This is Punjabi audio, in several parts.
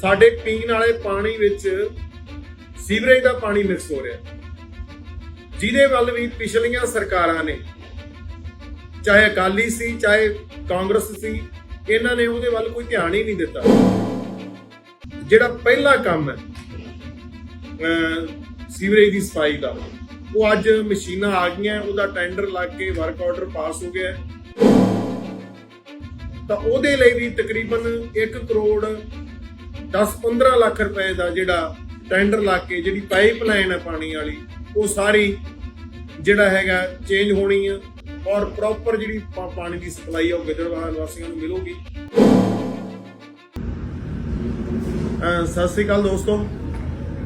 ਸਾਡੇ ਪੀਣ ਵਾਲੇ ਪਾਣੀ ਵਿੱਚ ਸੀਵਰੇਜ ਦਾ ਪਾਣੀ ਮਿਕਸ ਹੋ ਰਿਹਾ। ਜਿਹਦੇ ਵੱਲ ਵੀ ਪਿਛਲੀਆਂ ਸਰਕਾਰਾਂ ਨੇ, ਚਾਹੇ ਅਕਾਲੀ ਸੀ, ਚਾਹੇ ਕਾਂਗਰਸ ਸੀ, ਇਹਨਾਂ ਨੇ ਉਹਦੇ ਵੱਲ ਕੋਈ ਧਿਆਨ ਹੀ ਨਹੀਂ ਦਿੱਤਾ। ਜਿਹੜਾ ਪਹਿਲਾ ਕੰਮ ਹੈ, ਅਹ, ਸੀਵਰੇਜ ਦੀ ਸਫ਼ਾਈ ਦਾ, ਉਹ ਅੱਜ ਮਸ਼ੀਨਾਂ ਆ ਗਈਆਂ, ਉਹਦਾ ਟੈਂਡਰ ਲੱਗ ਕੇ ਵਰਕ ਆਰਡਰ ਪਾਸ ਹੋ ਗਿਆ। ਤਾਂ ਉਹਦੇ ਲਈ ਵੀ ਤਕਰੀਬਨ 1 ਕਰੋੜ 10-15 ਲੱਖ ਰੁਪਏ ਦਾ ਜਿਹੜਾ ਟੈਂਡਰ ਲਾ ਕੇ ਜਿਹੜੀ ਪਾਈਪਲਾਈਨ ਹੈ ਪਾਣੀ ਵਾਲੀ, ਉਹ ਸਾਰੀ ਜਿਹੜਾ ਹੈਗਾ ਚੇਂਜ ਹੋਣੀ ਆ ਔਰ ਪ੍ਰੋਪਰ ਜਿਹੜੀ ਪਾਣੀ ਦੀ ਸਪਲਾਈ ਆ ਉਹ ਗਿੱਦੜਬਾਹਾ ਨਿਵਾਸੀਆਂ ਨੂੰ ਮਿਲੂਗੀ। ਸਤਿ ਸ੍ਰੀ ਅਕਾਲ ਦੋਸਤੋ।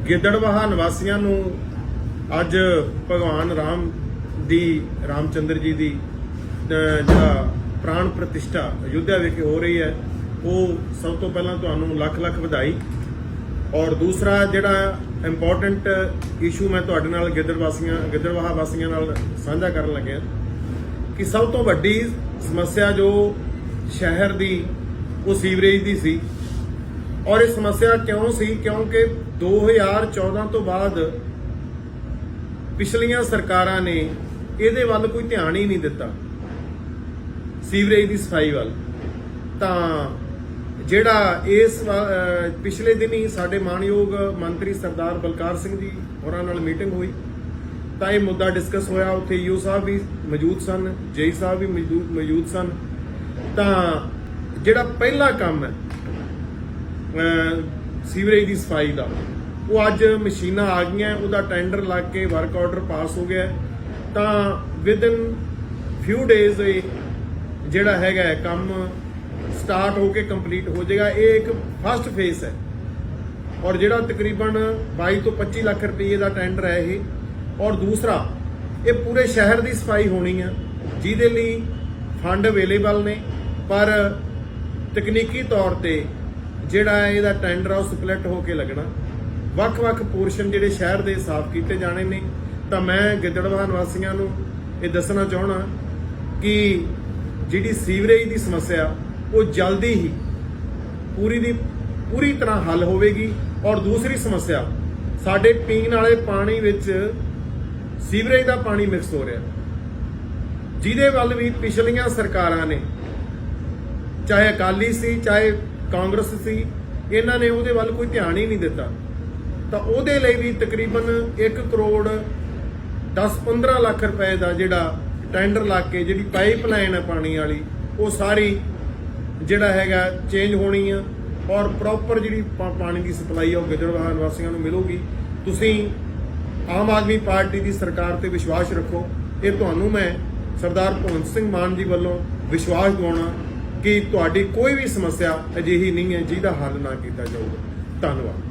ਗਿੱਦੜਬਾਹਾ ਨਿਵਾਸੀਆਂ ਨੂੰ ਅੱਜ ਭਗਵਾਨ ਰਾਮ ਦੀ, ਰਾਮਚੰਦਰ ਜੀ ਦੀ ਜਿਹੜਾ ਪ੍ਰਾਣ ਪ੍ਰਤਿਸ਼ਠਾ ਅਯੁੱਧਿਆ ਵਿਖੇ ਹੋ ਰਹੀ ਹੈ। ਉਹ ਸਭ ਤੋਂ ਪਹਿਲਾਂ ਤੁਹਾਨੂੰ ਲੱਖ ਲੱਖ ਵਧਾਈ। ਔਰ ਦੂਸਰਾ ਜਿਹੜਾ ਇੰਪੋਰਟੈਂਟ ਇਸ਼ੂ ਮੈਂ ਤੁਹਾਡੇ ਨਾਲ ਗਿੱਦੜ ਵਾਸੀਆਂ ਗਿੱਦੜਬਾਹਾ ਵਾਸੀਆਂ ਨਾਲ ਸਾਂਝਾ ਕਰਨ ਲੱਗਿਆ ਕਿ ਸਭ ਤੋਂ ਵੱਡੀ ਸਮੱਸਿਆ ਜੋ ਸ਼ਹਿਰ ਦੀ, ਉਹ ਸੀਵਰੇਜ ਦੀ ਸੀ। ਔਰ ਇਹ ਸਮੱਸਿਆ ਕਿਉਂ ਸੀ? ਕਿਉਂਕਿ 2014 ਤੋਂ ਬਾਅਦ ਪਿਛਲੀਆਂ ਸਰਕਾਰਾਂ ਨੇ ਇਹਦੇ ਵੱਲ ਕੋਈ ਧਿਆਨ ਹੀ ਨਹੀਂ ਦਿੱਤਾ। ਸੀਵਰੇਜ ਦੀ ਸਫ਼ਾਈ ਵੱਲ। ਤਾਂ ਜਿਹੜਾ ਇਸ ਪਿਛਲੇ ਦਿਨੀ ਸਾਡੇ ਮਾਨਯੋਗ ਮੰਤਰੀ ਸਰਦਾਰ ਬਲਕਾਰ ਸਿੰਘ ਜੀ ਹੋਰਾਂ ਨਾਲ ਮੀਟਿੰਗ ਹੋਈ। ਤਾਂ ਇਹ ਮੁੱਦਾ ਡਿਸਕਸ ਹੋਇਆ। ਉੱਥੇ ਯੂ ਸਾਹਿਬ ਵੀ ਮੌਜੂਦ ਸਨ, ਜੇਈ ਸਾਹਿਬ ਵੀ ਮੌਜੂਦ ਸਨ। ਤਾਂ ਜਿਹੜਾ ਪਹਿਲਾ ਕੰਮ ਹੈ ਸੀਵਰੇਜ ਦੀ ਸਫ਼ਾਈ ਦਾ, ਉਹ ਅੱਜ ਮਸ਼ੀਨਾਂ ਆ ਗਈਆਂ, ਉਹਦਾ ਟੈਂਡਰ ਲੱਗ ਕੇ ਵਰਕ ਆਰਡਰ ਪਾਸ ਹੋ ਗਿਆ। ਹੈ। ਤਾਂ ਵਿਦਨ ਫਿਊ ਡੇਜ਼ ਜਿਹੜਾ ਹੈਗਾ ਕੰਮ ਸਟਾਰਟ ਹੋ ਕੇ ਕੰਪਲੀਟ ਹੋ ਜਾਏਗਾ। ਇਹ ਇੱਕ ਫਸਟ ਫੇਸ ਹੈ। ਔਰ ਜਿਹੜਾ ਤਕਰੀਬਨ 22 ਤੋਂ 25 ਲੱਖ ਰੁਪਏ ਦਾ ਟੈਂਡਰ ਹੈ ਇਹ। ਔਰ ਦੂਸਰਾ, ਇਹ ਪੂਰੇ ਸ਼ਹਿਰ ਦੀ ਸਫ਼ਾਈ ਹੋਣੀ ਆ, ਜਿਹਦੇ ਲਈ ਫੰਡ ਅਵੇਲੇਬਲ ਨੇ। ਪਰ ਤਕਨੀਕੀ ਤੌਰ ਤੇ ਜਿਹੜਾ ਇਹਦਾ ਟੈਂਡਰ ਆ, ਉਹ ਸਪਲਿਟ ਹੋ ਕੇ ਲੱਗਣਾ। ਵੱਖ-ਵੱਖ ਪੋਰਸ਼ਨ ਜਿਹੜੇ ਸ਼ਹਿਰ ਦੇ ਸਾਫ਼ ਕੀਤੇ ਜਾਣੇ ਨੇ। ਤਾਂ ਮੈਂ ਗਿੱਦੜਵਾਹ ਵਾਸੀਆਂ ਨੂੰ ਇਹ ਦੱਸਣਾ ਚਾਹਣਾ ਕਿ ਜਿਹੜੀ ਸੀਵਰੇਜ ਦੀ ਸਮੱਸਿਆ ਉਹ ਜਲਦੀ ਹੀ ਪੂਰੀ ਦੀ ਪੂਰੀ ਤਰ੍ਹਾਂ ਹੱਲ ਹੋਵੇਗੀ। ਔਰ ਦੂਸਰੀ ਸਮੱਸਿਆ, ਸਾਡੇ ਪੀਣ ਵਾਲੇ ਪਾਣੀ ਵਿੱਚ ਸੀਵਰੇਜ ਦਾ ਪਾਣੀ ਮਿਕਸ ਹੋ ਰਿਹਾ। ਜਿਹਦੇ ਵੱਲ ਵੀ ਪਿਛਲੀਆਂ ਸਰਕਾਰਾਂ ਨੇ, ਚਾਹੇ ਅਕਾਲੀ ਸੀ, ਚਾਹੇ ਕਾਂਗਰਸ ਸੀ, ਇਹਨਾਂ ਨੇ ਉਹਦੇ ਵੱਲ ਕੋਈ ਧਿਆਨ ਹੀ ਨਹੀਂ ਦਿੱਤਾ। ਤਾਂ ਉਹਦੇ ਲਈ ਵੀ ਤਕਰੀਬਨ 1 ਕਰੋੜ 10-15 ਲੱਖ ਰੁਪਏ ਦਾ ਜਿਹੜਾ ਟੈਂਡਰ ਲਾ ਕੇ, ਜਿਹੜੀ ਪਾਈਪਲਾਈਨ ਹੈ ਪਾਣੀ ਵਾਲੀ, ਉਹ ਸਾਰੀ ਜਿਹੜਾ ਹੈਗਾ ਚੇਂਜ ਹੋਣੀ ਆ ਔਰ ਪ੍ਰੋਪਰ ਜਿਹੜੀ ਪਾ- ਪਾਣੀ ਦੀ ਸਪਲਾਈ ਆ ਉਹ ਗਿੱਦੜਬਾਹਾ ਨਿਵਾਸੀਆਂ ਨੂੰ ਮਿਲੂਗੀ। ਤੁਸੀਂ ਆਮ ਆਦਮੀ ਪਾਰਟੀ ਦੀ ਸਰਕਾਰ ਤੇ ਵਿਸ਼ਵਾਸ ਰੱਖੋ। ਇਹ ਤੁਹਾਨੂੰ ਮੈਂ ਸਰਦਾਰ ਭਗਵੰਤ ਸਿੰਘ ਮਾਨ ਜੀ ਵੱਲੋਂ ਵਿਸ਼ਵਾਸ ਦਿਵਾਉਣਾ ਕਿ ਤੁਹਾਡੀ ਕੋਈ ਵੀ ਸਮੱਸਿਆ ਅਜਿਹੀ ਨਹੀਂ ਹੈ ਜਿਹਦਾ ਹੱਲ ਨਾ ਕੀਤਾ ਜਾਊਗਾ। ਧੰਨਵਾਦ।